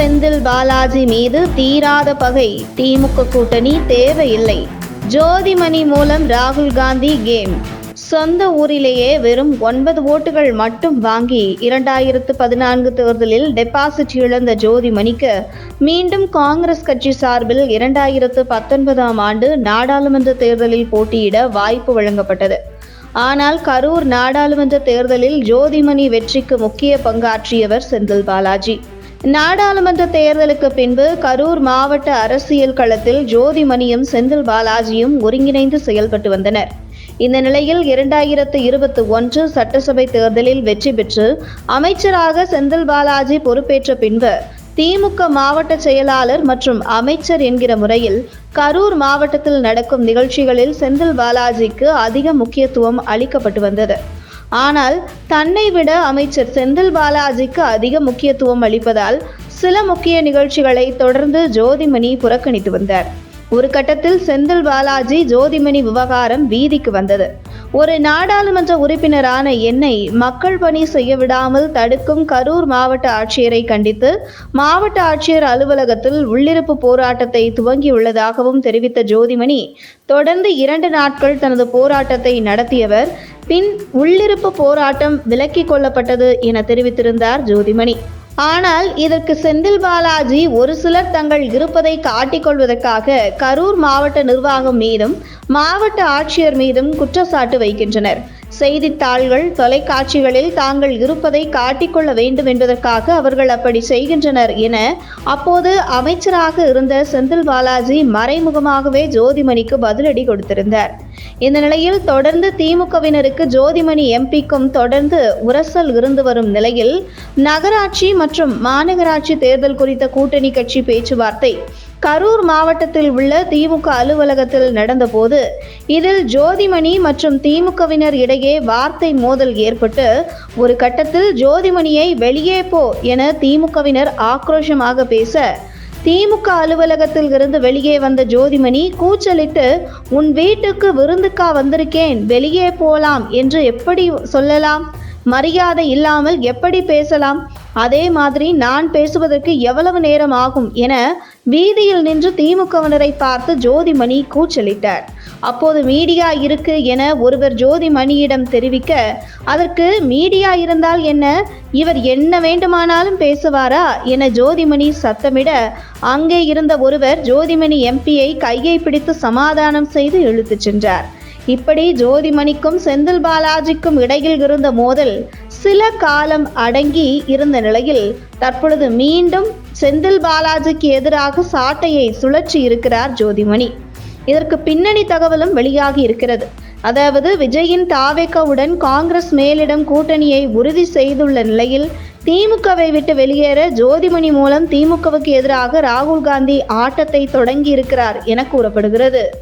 செந்தில் பாலாஜி மீது தீராத பகை. திமுக கூட்டணி தேவையில்லை. ஜோதிமணி மூலம் ராகுல் காந்தி கேம். சொந்த ஊரிலேயே வெறும் ஒன்பது ஓட்டுகள் மட்டும் வாங்கி இரண்டாயிரத்து பதினான்கு தேர்தலில் டெபாசிட் இழந்த ஜோதிமணிக்கு மீண்டும் காங்கிரஸ் கட்சி சார்பில் இரண்டாயிரத்து பத்தொன்பதாம் ஆண்டு நாடாளுமன்ற தேர்தலில் போட்டியிட வாய்ப்பு வழங்கப்பட்டது. ஆனால் கரூர் நாடாளுமன்ற தேர்தலில் ஜோதிமணி வெற்றிக்கு முக்கிய பங்காற்றியவர் செந்தில் பாலாஜி. நாடாளுமன்ற தேர்தலுக்கு பின்பு கரூர் மாவட்ட அரசியல் களத்தில் ஜோதிமணியும் செந்தில் பாலாஜியும் ஒருங்கிணைந்து செயல்பட்டு வந்தனர். இந்த நிலையில் இரண்டாயிரத்து இருபத்தி ஒன்று சட்டசபை தேர்தலில் வெற்றி பெற்று அமைச்சராக செந்தில் பாலாஜி பொறுப்பேற்ற பின்பு திமுக மாவட்ட செயலாளர் மற்றும் அமைச்சர் என்கிற முறையில் கரூர் மாவட்டத்தில் நடக்கும் நிகழ்ச்சிகளில் செந்தில் பாலாஜிக்கு அதிக முக்கியத்துவம் அளிக்கப்பட்டு வந்தது. ஆனால் தன்னை விட அமைச்சர் செந்தில் பாலாஜிக்கு அதிக முக்கியத்துவம் அளிப்பதால் சில முக்கிய நிகழ்ச்சிகளை தொடர்ந்து ஜோதிமணி புறக்கணித்து வந்தார். ஒரு கட்டத்தில் செந்தில் பாலாஜி ஜோதிமணி விவகாரம் வீதிக்கு வந்தது. ஒரு நாடாளுமன்ற உறுப்பினரான என்னை மக்கள் பணி செய்ய விடாமல் தடுக்கும் கரூர் மாவட்ட ஆட்சியரை கண்டித்து மாவட்ட ஆட்சியர் அலுவலகத்தில் உள்ளிருப்பு போராட்டத்தை துவங்கியுள்ளதாகவும் தெரிவித்த ஜோதிமணி தொடர்ந்து இரண்டு நாட்கள் தனது போராட்டத்தை நடத்தியவர் பின் உள்ளிருப்பு போராட்டம் விலக்கிக் கொள்ளப்பட்டது என தெரிவித்திருந்தார் ஜோதிமணி. ஆனால் இதற்கு செந்தில் பாலாஜி ஒரு சிலர் தங்கள் இருப்பதை காட்டிக்கொள்வதற்காக கரூர் மாவட்ட நிர்வாகம் மீதும் மாவட்ட ஆட்சியர் மீதும் குற்றச்சாட்டு வைக்கின்றனர். செய்தித்தாள்கள் தொலைக்காட்சிகளில் தாங்கள் இருப்பதை காட்டிக்கொள்ள வேண்டும் என்பதற்காக அவர்கள் அப்படி செய்கின்றனர் என அப்போது அமைச்சராக இருந்த செந்தில் பாலாஜி மறைமுகமாகவே ஜோதிமணிக்கு பதிலடி கொடுத்திருந்தார். இந்த நிலையில் தொடர்ந்து திமுகவினருக்கு ஜோதிமணி எம்பிக்கும் தொடர்ந்து உரசல் இருந்து வரும் நிலையில் நகராட்சி மற்றும் மாநகராட்சி தேர்தல் குறித்த கூட்டணி கட்சி பேச்சுவார்த்தை கரூர் மாவட்டத்தில் உள்ள திமுக அலுவலகத்தில் நடந்தபோது இதில் ஜோதிமணி மற்றும் திமுகவினர் இடையே வார்த்தை மோதல் ஏற்பட்டு ஒரு கட்டத்தில் ஜோதிமணியை வெளியே போ என திமுகவினர் ஆக்ரோஷமாக பேச திமுக அலுவலகத்தில் இருந்து வெளியே வந்த ஜோதிமணி கூச்சலிட்டு உன் வீட்டுக்கு விருந்துக்கா வந்திருக்கேன் வெளியே போலாம் என்று எப்படி சொல்லலாம்? மரியாதை இல்லாமல் எப்படி பேசலாம்? அதே மாதிரி நான் பேசுவதற்கு எவ்வளவு நேரம் ஆகும் என வீதியில் நின்று திமுகவினரை பார்த்து ஜோதிமணி கூச்சலிட்டார். அப்போது மீடியா இருக்கு என ஒருவர் ஜோதிமணியிடம் தெரிவிக்க அதற்கு மீடியா இருந்தால் என்ன? இவர் என்ன வேண்டுமானாலும் பேசுவாரா? என ஜோதிமணி சத்தமிட அங்கே இருந்த ஒருவர் ஜோதிமணி எம்பியை கையை பிடித்து சமாதானம் செய்து இழுத்துச் சென்றார். இப்படி ஜோதிமணிக்கும் செந்தில் பாலாஜிக்கும் இடையில் இருந்த மோதல் சில காலம் அடங்கி இருந்த நிலையில் தற்பொழுது மீண்டும் செந்தில் பாலாஜிக்கு எதிராக சாட்டையை சுழற்றி இருக்கிறார் ஜோதிமணி. இதற்கு பின்னணி தகவலும் வெளியாகி இருக்கிறது. அதாவது விஜயின் தாவேக்கவுடன் காங்கிரஸ் மேலிடம் கூட்டணியை உறுதி செய்துள்ள நிலையில் திமுகவை விட்டு வெளியேற ஜோதிமணி மூலம் திமுகவுக்கு எதிராக ராகுல் காந்தி ஆட்டத்தை தொடங்கி இருக்கிறார் என கூறப்படுகிறது.